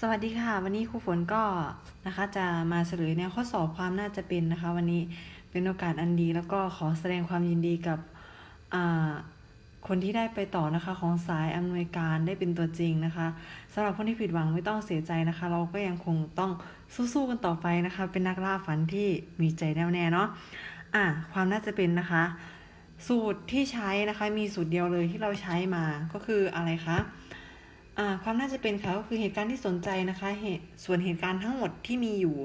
สวัสดีค่ะ วันนี้ครูฝนก็นะคะจะมาเฉลยแนวข้อสอบความน่าจะเป็นนะคะ วันนี้เป็นโอกาสอันดีแล้วก็ขอแสดงความยินดีกับคนที่ได้ไปต่อนะคะของสายอำนวยการได้เป็นตัวจริงนะคะสำหรับคนที่ผิดหวังไม่ต้องเสียใจนะคะ เราก็ยังคงต้องสู้ๆกันต่อไปนะคะ เป็นนักล่าฝันที่มีใจแน่วแน่เนาะอะความน่าจะเป็นนะคะ สูตรที่ใช้นะคะมีสูตรเดียวเลยที่เราใช้มาก็คืออะไรคะ ความน่าจะเป็นค่ะก็คือเหตุการณ์ที่สนใจนะคะเหตุส่วนเหตุการณ์ทั้งหมดที่มีอยู่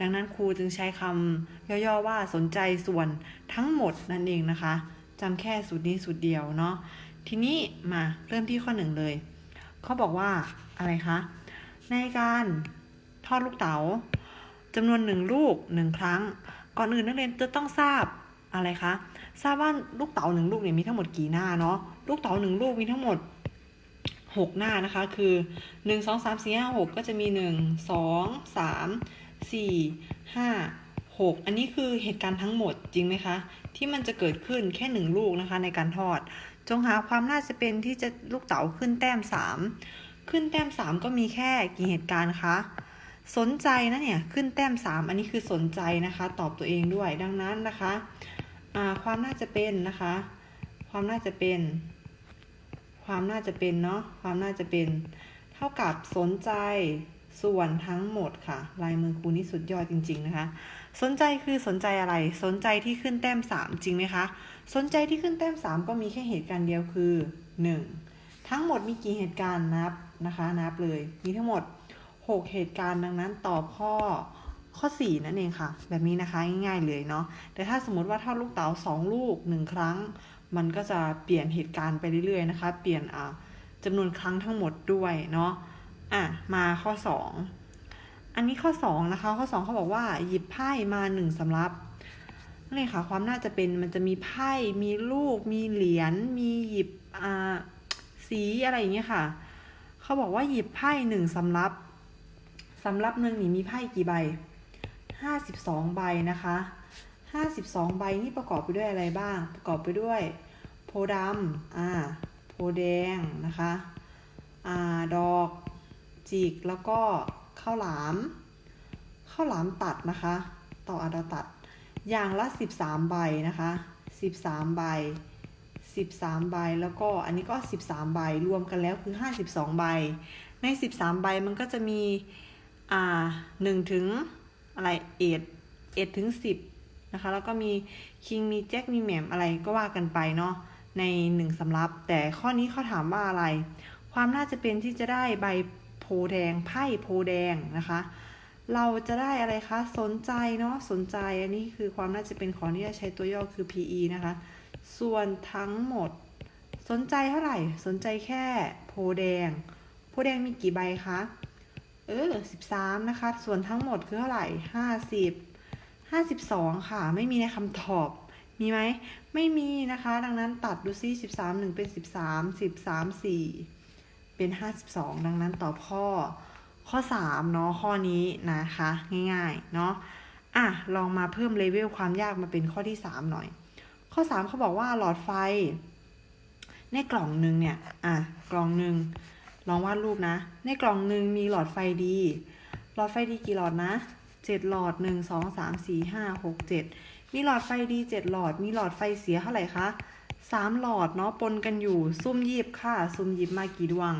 ดังนั้นครูจึงใช้คำย่อๆว่าสนใจส่วนทั้งหมดนั่นเองนะคะจำแค่สูตรนี้สูตรเดียวเนาะทีนี้มาเริ่มที่ข้อหนึ่งเลยเขาบอกว่าอะไรคะในการทอดลูกเต๋าจำนวนหนึ่งลูกหนึ่งครั้ง ก่อนอื่นนักเรียนจะต้องทราบอะไรคะทราบว่าลูกเต๋าหนึ่งลูกเนี่ยมีทั้งหมดกี่หน้าเนาะลูกเต๋าหนึ่งลูกมีทั้งหมด หกหน้านะคะ คือหนึ่งสองสามสี่ห้าหกก็จะมีหนึ่งสองสามสี่ห้าหกอันนี้คือเหตุการณ์ทั้งหมดจริงไหมคะ ที่มันจะเกิดขึ้นแค่หนึ่งลูกนะคะในการทอด จงหาความน่าจะเป็นที่จะลูกเต๋าขึ้นแต้มสามขึ้นแต้มสามก็มีแค่กี่เหตุการณ์คะสนใจนะเนี่ยขึ้นแต้มสามอันนี้คือสนใจนะคะ ตอบตัวเองด้วยดังนั้นนะคะความน่าจะเป็นนะคะ ความน่าจะเป็น ความน่าจะเป็นเนาะความน่าจะเป็น เท่ากับสนใจส่วนทั้งหมดค่ะ ลายมือครูนี่สุดยอดจริง ๆ นะคะ สนใจคือสนใจอะไร สนใจที่ขึ้นแต้มสามจริงไหมคะ สนใจที่ขึ้นแต้มสามก็มีแค่เหตุการณ์เดียวคือหนึ่งทั้งหมดมีกี่เหตุการณ์นับนะคะนับเลย มีทั้งหมดหกเหตุการณ์ดังนั้นตอบข้อข้อสี่นั่นเองค่ะ แบบนี้นะคะง่ายๆเลยเนาะแต่ถ้าสมมติว่าทอดลูกเต๋าสองลูกหนึ่งครั้ง มันก็จะเปลี่ยนเหตุการณ์ไปเรื่อยๆนะคะ เปลี่ยนอ่าจำนวนครั้งทั้งหมดด้วยเนาะอะมาข้อ 2 อันนี้ข้อ 2 นะคะ ข้อ 2 เขาบอกว่าหยิบไพ่มาหนึ่งสำรับนี่ค่ะความน่าจะเป็นมันจะมีไพ่มีลูก มีเหรียญมีหยิบอ่าสีอะไรอย่างเงี้ยค่ะ เขาบอกว่าหยิบไพ่หนึ่งสำรับสำรับหนึ่งนี่มีไพ่กี่ใบห้าสิบสองใบนะคะ ห้าสิบสองใบนี่ประกอบไปด้วยอะไรบ้าง ประกอบไปด้วย โพดำอ่าโพแดงนะคะอ่าดอกจิกแล้วก็ข้าวหลามข้าวหลามตัดนะคะ ต่ออาดาตัดอย่างละสิบสามใบนะคะสิบสามใบสิบสามใบแล้วก็อันนี้ก็สิบสามใบรวมกันแล้วคือห้าสิบสองใบ ในสิบสามใบมันก็จะมีอ่าหนึ่งถึงอะไรเอ็ดเอ็ดถึงสิบ นะคะ แล้วก็มีคิงมีแจ็คมีแหม่มอะไรก็ว่ากันไปเนาะในหนึ่งสำรับ แต่ข้อนี้เขาถามว่าอะไร ความน่าจะเป็นที่จะได้ใบโพแดงไพ่โพแดงนะคะ เราจะได้อะไรคะ สนใจเนาะสนใจอันนี้คือความน่าจะเป็นของที่จะใช้ตัวย่อคือ PE นะคะ ส่วนทั้งหมด สนใจเท่าไหร่ สนใจแค่โพแดง โพแดงมีกี่ใบคะเออสิบสามนะคะ ส่วนทั้งหมดคือเท่าไหร่ห้าสิบห้าสิบสองค่ะ ไม่มีในคำตอบ มีไหม ไม่มีนะคะ ดังนั้นตัดดูซิสิบสามหนึ่งเป็นสิบสามสิบสามสี่เป็นห้าสิบสองดังนั้นตอบข้อ ข้อสามเนาะ ข้อนี้นะคะ ง่ายๆ เนาะ อะ ลองมาเพิ่มเลเวลความยากมาเป็นข้อที่สามหน่อย ข้อสามเขาบอกว่าหลอดไฟ ในกล่องหนึ่งเนี่ย อะ กล่องหนึ่งลองวาดรูปนะ ในกล่องหนึ่งมีหลอดไฟดี หลอดไฟดีกี่หลอดนะ เจ็ดหลอดหนึ่งสองสามสี่ห้าหกเจ็ดมีหลอดไฟดีเจ็ดหลอด มีหลอดไฟเสียเท่าไหร่คะสามหลอดเนาะปนกันอยู่ ซุ่มหยิบค่ะ ซุ่มหยิบมากี่ดวง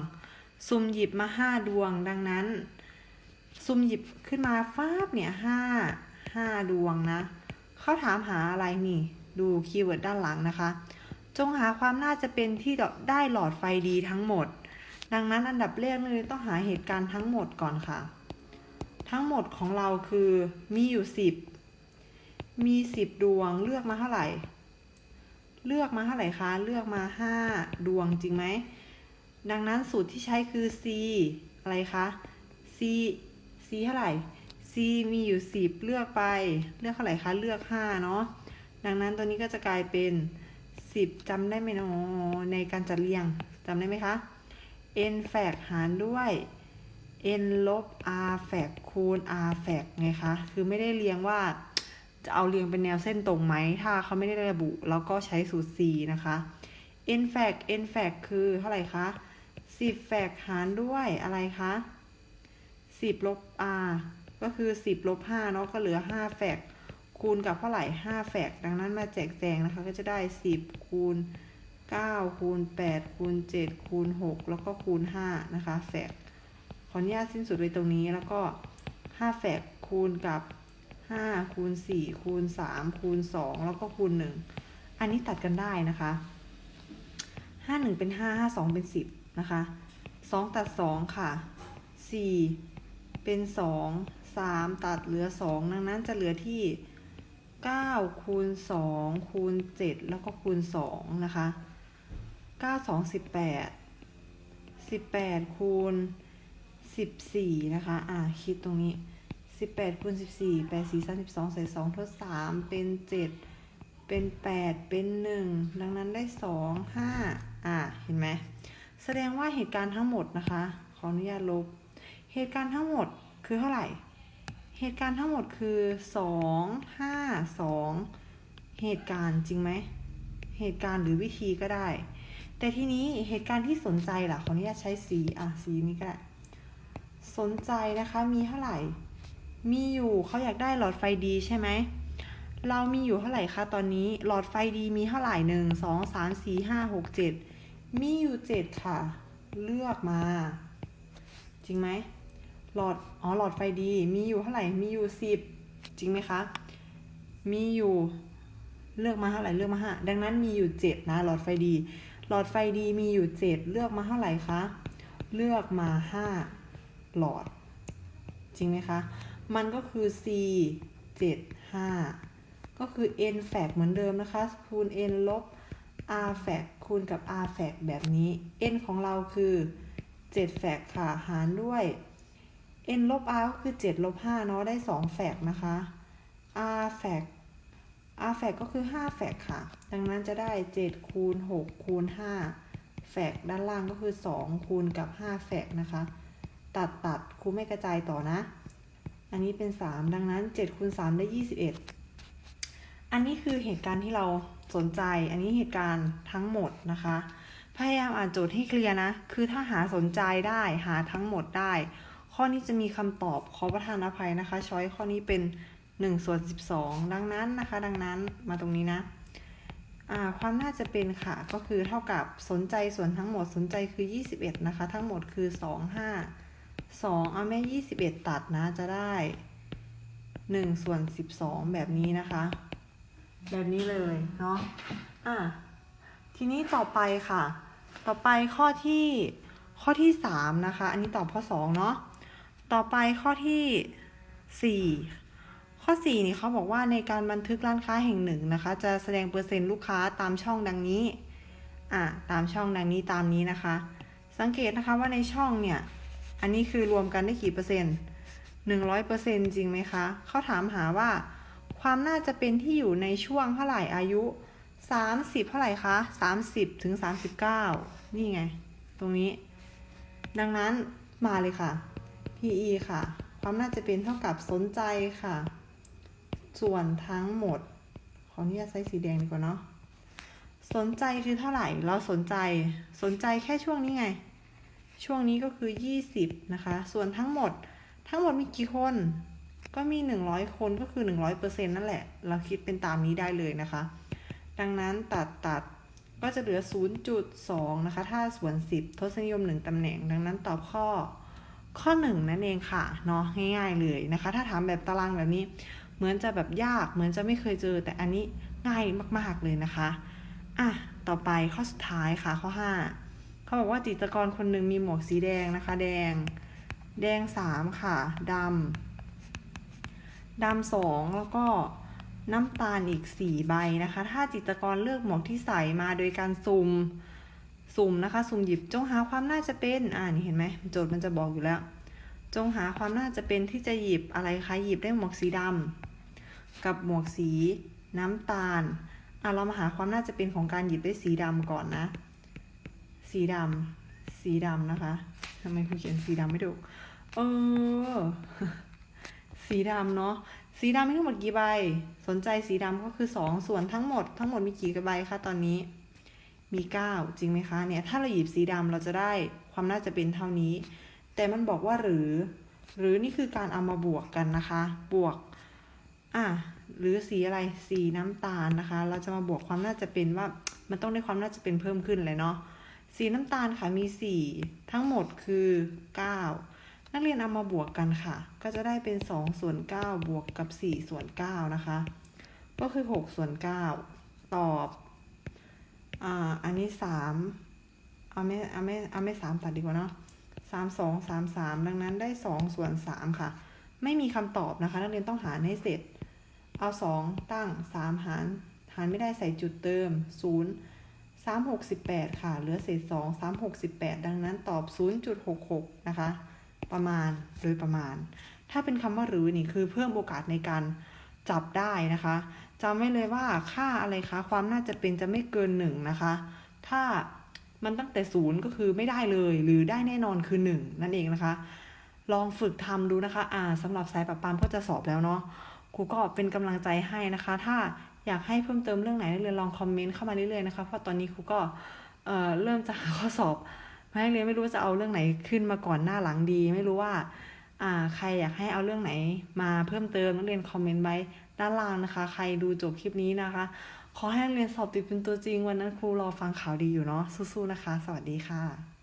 ซุ่มหยิบมาห้าดวง ดังนั้น ซุ่มหยิบขึ้นมาฟาบเนี่ยห้าห้าดวงนะ เขาถามหาอะไรนี่ ดูคีย์เวิร์ดด้านหลังนะคะ จงหาความน่าจะเป็นที่ได้หลอดไฟดีทั้งหมด ดังนั้นอันดับแรกเลยต้องหาเหตุการณ์ทั้งหมดก่อนค่ะ ทั้งหมดของเราคือมีอยู่สิบมีสิบดวงเลือกมาเท่าไหร่ เลือกมาเท่าไหร่คะ เลือกมาห้าดวงจริงไหม ดังนั้นสูตรที่ใช้คือ c อะไรคะ c c เท่าไหร่ c มีอยู่สิบเลือกไป เลือกเท่าไหร่คะ เลือกห้าเนาะ ดังนั้นตัวนี้ก็จะกลายเป็นสิบจำได้ไหมเนาะในการจัดเรียงจำได้ไหมคะ n แฝกหารด้วย n ลบ r แฝกคูณ r แฝกไงคะ คือไม่ได้เรียงว่าจะเอาเรียงเป็นแนวเส้นตรงไหม ถ้าเขาไม่ได้ระบุ แล้วก็ใช้สูตร c นะคะ n แฝก n แฝกคือเท่าไหร่คะ 10 แฝกหารด้วยอะไรคะสิบลบ r ก็คือสิบลบห้าเนาะ ก็เหลือห้าแฟกคูณกับเท่าไหร่ห้าแฟกดังนั้นมาแจกแจงนะคะ ก็จะได้สิบคูณเก้าคูณแปดคูณเจ็ดคูณหกแล้วก็คูณห้านะคะแฟก ขออนุญาตสิ้นสุดไว้ตรงนี้แล้วก็ห้าแฟกคูณกับห้าคูณสี่คูณสามคูณสองแล้วก็คูณหนึ่งอันนี้ตัดกันได้นะคะห้าหนึ่งเป็นห้าห้าสองเป็นสิบนะคะสองตัดสองค่ะสี่เป็นสองสามตัดเหลือสองดังนั้นจะเหลือที่เก้าคูณสองคูณเจ็ดแล้วก็คูณสองนะคะเก้าสองสิบแปดสิบแปดคูณ สิบสี่นะคะ อ่าคิดตรงนี้สิบแปดคูณสิบสี่แปดสี่สามสิบสองใส่สองทดสามเป็นเจ็ดเป็นแปดเป็นหนึ่งดังนั้นได้สองห้าอ่าเห็นไหมแสดงว่าเหตุการณ์ทั้งหมดนะคะ ขออนุญาตลบ เหตุการณ์ทั้งหมดคือเท่าไหร่ เหตุการณ์ทั้งหมดคือสองห้าสองเหตุการณ์จริงไหม เหตุการณ์หรือวิธีก็ได้ แต่ทีนี้เหตุการณ์ที่สนใจล่ะขออนุญาตใช้สีอะสีนี้ก็ได้ สนใจนะคะมีเท่าไหร่ มีอยู่เขาอยากได้หลอดไฟดีใช่ไหม เรามีอยู่เท่าไหร่คะตอนนี้หลอดไฟดีมีเท่าไหร่หนึ่งสองสามสี่ห้าหกเจ็ดมีอยู่เจ็ดค่ะ เลือกมา จริงไหมหลอดอ๋อหลอดไฟดีมีอยู่เท่าไหร่มีอยู่สิบจริงไหมคะ มีอยู่เลือกมาเท่าไหร่เลือกมาห้าดังนั้นมีอยู่เจ็ดนะหลอดไฟดี หลอดไฟดีมีอยู่เจ็ดเลือกมาเท่าไหร่คะเลือกมาห้า หลอด จริงไหมคะ มันก็คือ c เจ็ดห้าก็คือ n แฟกเหมือนเดิมนะคะ คูณ n ลบ r แฟกคูณกับ r แฟกแบบนี้ n ของเราคือ 7แฟกค่ะ หารด้วย n ลบ r ก็คือ 7 ลบ 5 เนาะ ได้ 2แฟกนะคะ r แฟก r แฟกก็คือ 5แฟกค่ะ ดังนั้นจะได้ 7 คูณ 6 คูณ 5แฟกด้านล่างก็คือ 2 คูณกับ 5แฟกนะคะ ตัดตัดครูไม่กระจายต่อนะ อันนี้เป็น 3 ดังนั้น7คูณ3ได้ 21 อันนี้คือเหตุการณ์ที่เราสนใจ อันนี้เหตุการณ์ทั้งหมดนะคะ พยายามอ่านโจทย์ให้เคลียร์นะ คือถ้าหาสนใจได้หาทั้งหมดได้ ข้อนี้จะมีคำตอบขอประทานอภัยนะคะ ช้อยข้อนี้เป็น1ส่วน12 ดังนั้นนะคะ ดังนั้นมาตรงนี้นะความน่าจะเป็นค่ะ ก็คือเท่ากับสนใจส่วนทั้งหมดสนใจคือ 21 นะคะ ทั้งหมดคือ 2 5 2 เอาแม่ 21 ตัดนะจะได้ 1 ส่วน 12 แบบนี้นะคะ แบบนี้เลยเนาะอะทีนี้ต่อไปค่ะ ต่อไปข้อที่ข้อที่สามนะคะ อันนี้ตอบข้อสองเนาะต่อไปข้อที่สี่ข้อสี่นี่เขาบอกว่าในการบันทึกร้านค้าแห่งหนึ่งนะคะ จะแสดงเปอร์เซ็นต์ลูกค้าตามช่องดังนี้อะตามช่องดังนี้ตามนี้นะคะ สังเกตนะคะว่าในช่องเนี่ย อันนี้คือรวมกันได้กี่เปอร์เซ็นต์หนึ่งร้อยเปอร์เซ็นต์จริงไหมคะ เขาถามหาว่า ความน่าจะเป็นที่อยู่ในช่วงเท่าไหร่อายุ30เท่าไหร่คะ30ถึง39นี่ไง ตรงนี้ ดังนั้นมาเลยค่ะ PE ค่ะ ความน่าจะเป็นเท่ากับสนใจค่ะ ส่วนทั้งหมด ขออนุญาตใช้สีแดงดีกว่าเนาะสนใจคือเท่าไหร่ เราสนใจ สนใจแค่ช่วงนี้ไง ช่วงนี้ก็คือ 20 นะคะ ส่วนทั้งหมดทั้งหมดมีกี่คน ก็มี 100 คนก็คือ 100%นั่นแหละ เราคิดเป็นตามนี้ได้เลยนะคะ ดังนั้นตัดตัดก็จะเหลือ 0.2 นะคะ ถ้าส่วน 10 ทศนิยม 1ตำแหน่ง ดังนั้นตอบข้อข้อ 1 นั่นเองค่ะ เนาะง่ายๆเลยนะคะ ถ้าถามแบบตารางแบบนี้ เหมือนจะแบบยาก เหมือนจะไม่เคยเจอ แต่อันนี้ง่ายมากๆเลยนะคะ อะ ต่อไปข้อสุดท้ายค่ะ ข้อ 5 เขาบอกว่าจิตรกรคนหนึ่งมีหมวกสีแดงนะคะ แดง แดง3ค่ะดำดำสองแล้วก็น้ำตาลอีกสี่ใบนะคะ ถ้าจิตรกรเลือกหมวกที่ใส่มาโดยการสุ่มสุ่มนะคะ สุ่มหยิบจงหาความน่าจะเป็นอ่านี่เห็นไหมโจทย์มันจะบอกอยู่แล้ว จงหาความน่าจะเป็นที่จะหยิบอะไรคะหยิบได้หมวกสีดำกับหมวกสีน้ำตาลอะเรามาหาความน่าจะเป็นของการหยิบได้สีดำก่อนนะ สีดำสีดำนะคะทำไมครูเขียนสีดำไม่ถูกเออ สีดำเนาะสีดำมีทั้งหมดกี่ใบ สนใจสีดำก็คือ 2 ส่วนทั้งหมดทั้งหมดมีกี่ใบคะตอนนี้ มี 9 จริงไหมคะเนี่ยถ้าเราหยิบสีดำเราจะได้ความน่าจะเป็นเท่านี้ แต่มันบอกว่าหรือ หรือนี่คือการเอามาบวกกันนะคะ บวกอะหรือสีอะไรสีน้ำตาลนะคะ เราจะมาบวกความน่าจะเป็นว่ามันต้องได้ความน่าจะเป็นเพิ่มขึ้นเลยเนาะ สีน้ำตาลค่ะมีสี่ทั้งหมดคือเก้านักเรียนเอามาบวกกันค่ะ ก็จะได้เป็นสองส่วนเก้าบวกกับสี่ส่วนเก้านะคะ ก็คือหกส่วนเก้าตอบอ่าอันนี้สามเอาไม่เอาไม่เอาไม่สามตัดดีกว่าเนาะสามสองสามสามดังนั้นได้สองส่วนสามค่ะ ไม่มีคำตอบนะคะ นักเรียนต้องหารให้เสร็จ เอาสองตั้งสามหาร หารไม่ได้ใส่จุดเติมศูนย์ สามหกสิบแปดค่ะ เหลือเศษสองสามหกสิบแปดดังนั้นตอบศูนย์จุดหกหกนะคะ ประมาณโดยประมาณ ถ้าเป็นคำว่าหรือนี่คือเพิ่มโอกาสในการจับได้นะคะจำไว้เลยว่าค่าอะไรคะ ความน่าจะเป็นจะไม่เกินหนึ่งนะคะ ถ้ามันตั้งแต่ศูนย์ก็คือไม่ได้เลยหรือได้แน่นอนคือหนึ่งนั่นเองนะคะ ลองฝึกทำดูนะคะ อ่าสำหรับสายปรับปามก็จะสอบแล้วเนาะครูก็เป็นกำลังใจให้นะคะ ถ้า อยากให้เพิ่มเติมเรื่องไหนนักเรียนลองคอมเมนต์เข้ามาเรื่อยๆนะคะเพราะตอนนี้ครูก็เอ่อเริ่มจะหาข้อสอบมาให้เรียนไม่รู้จะเอาเรื่องไหนขึ้นมาก่อนหน้าหลังดี ไม่รู้ว่าอ่าใครอยากให้เอาเรื่องไหนมาเพิ่มเติมนักเรียนคอมเมนต์ไว้ด้านล่างนะคะ ใครดูจบคลิปนี้นะคะ ขอให้นักเรียนสอบติดเป็นตัวจริงวันนั้นครูรอฟังข่าวดีอยู่เนาะสู้ๆนะคะ สวัสดีค่ะ